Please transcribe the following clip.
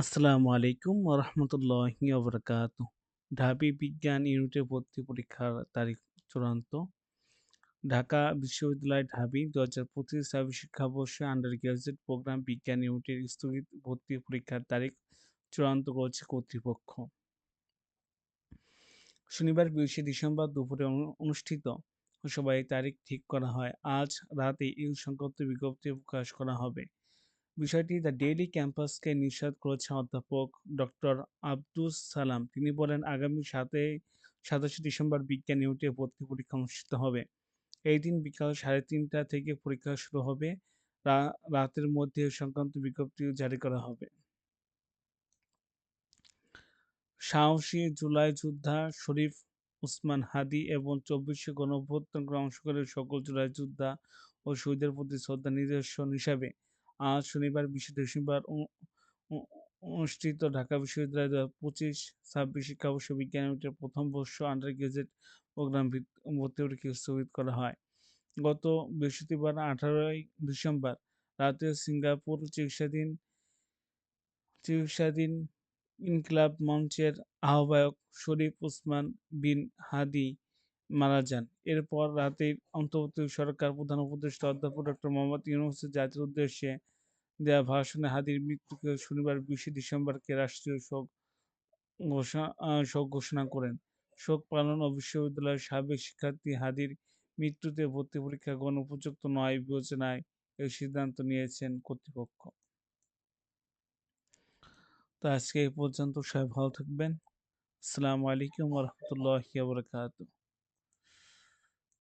আসসালামু আলাইকুম ওরহমতুল্লাহি ওবরাকাতু ঢাবি বিজ্ঞান ইউনিটের ভর্তি পরীক্ষার তারিখ চূড়ান্ত। ঢাকা বিশ্ববিদ্যালয় ঢাবি দু হাজার পঁচিশ ছাব্বিশ শিক্ষাবর্ষে আন্ডার গ্রাজুয়েট প্রোগ্রাম বিজ্ঞান ইউনিটের স্থগিত ভর্তি পরীক্ষার তারিখ চূড়ান্ত করেছে কর্তৃপক্ষ। শনিবার বিশে ডিসেম্বর দুপুরে অনুষ্ঠিত সভায় তারিখ ঠিক করা হয়। আজ রাতে এই সংক্রান্ত বিজ্ঞপ্তি প্রকাশ করা হবে। বিষয়টি দ্য ডেইলি ক্যাম্পাসকে নিষেধ করেছেন অধ্যাপক ডক্টর আব্দুস সালাম। তিনি বলেন, আগামী সাতে, সাতাশে ডিসেম্বর বিজ্ঞান ইউনিটে ভর্তি পরীক্ষা অনুষ্ঠিত হবে। এই দিন বিকাল সাড়ে তিনটা থেকে পরীক্ষা শুরু হবে। রাতের মধ্যে সংক্রান্ত বিজ্ঞপ্তি জারি করা হবে। সাহসী জুলাই যোদ্ধা শরীফ উসমান হাদি এবং চব্বিশে গণভ্যুত্থানকে অংশগ্রহণের সকল জুলাই যোদ্ধা ও শহীদের প্রতি শ্রদ্ধা নিদর্শন হিসাবে আজ শনিবার বিশে ডিসেম্বর অনুষ্ঠিত ঢাকা বিশ্ববিদ্যালয় পঁচিশ, ছাব্বিশ শিক্ষাবর্ষ বিজ্ঞান ইউনিটের প্রথম বর্ষ আন্ডার গ্রাজুয়েট প্রোগ্রাম ভর্তি পরীক্ষা স্থগিত করা হয়। গত বৃহস্পতিবার আঠারোই ডিসেম্বর রাতে সিঙ্গাপুর চিকিৎসাধীন চিকিৎসাধীন ইনকলাব মঞ্চের আহ্বায়ক শরীফ উসমান বিন হাদি মারা যান। এরপর রাতে অন্তর্বর্তী সরকার প্রধান উপদেষ্টা অধ্যাপক ডক্টর মোহাম্মদ ইউনুসের জাতির উদ্দেশ্যে দেয়া ভাষণে হাদির মৃত্যুকে শনিবার বিশে ডিসেম্বরকে রাষ্ট্রীয় শোক ঘোষণা শোক ঘোষণা করেন। শোক পালন ও বিশ্ববিদ্যালয়ের সাবেক শিক্ষার্থী হাদির মৃত্যুতে ভর্তি পরীক্ষা গণ উপযুক্ত নয় বিবেচনায় এই সিদ্ধান্ত নিয়েছেন কর্তৃপক্ষ। তো আজকে এই পর্যন্ত সবাই ভালো থাকবেন। আসসালামু আলাইকুম রহমতুল্লাহ বরকাত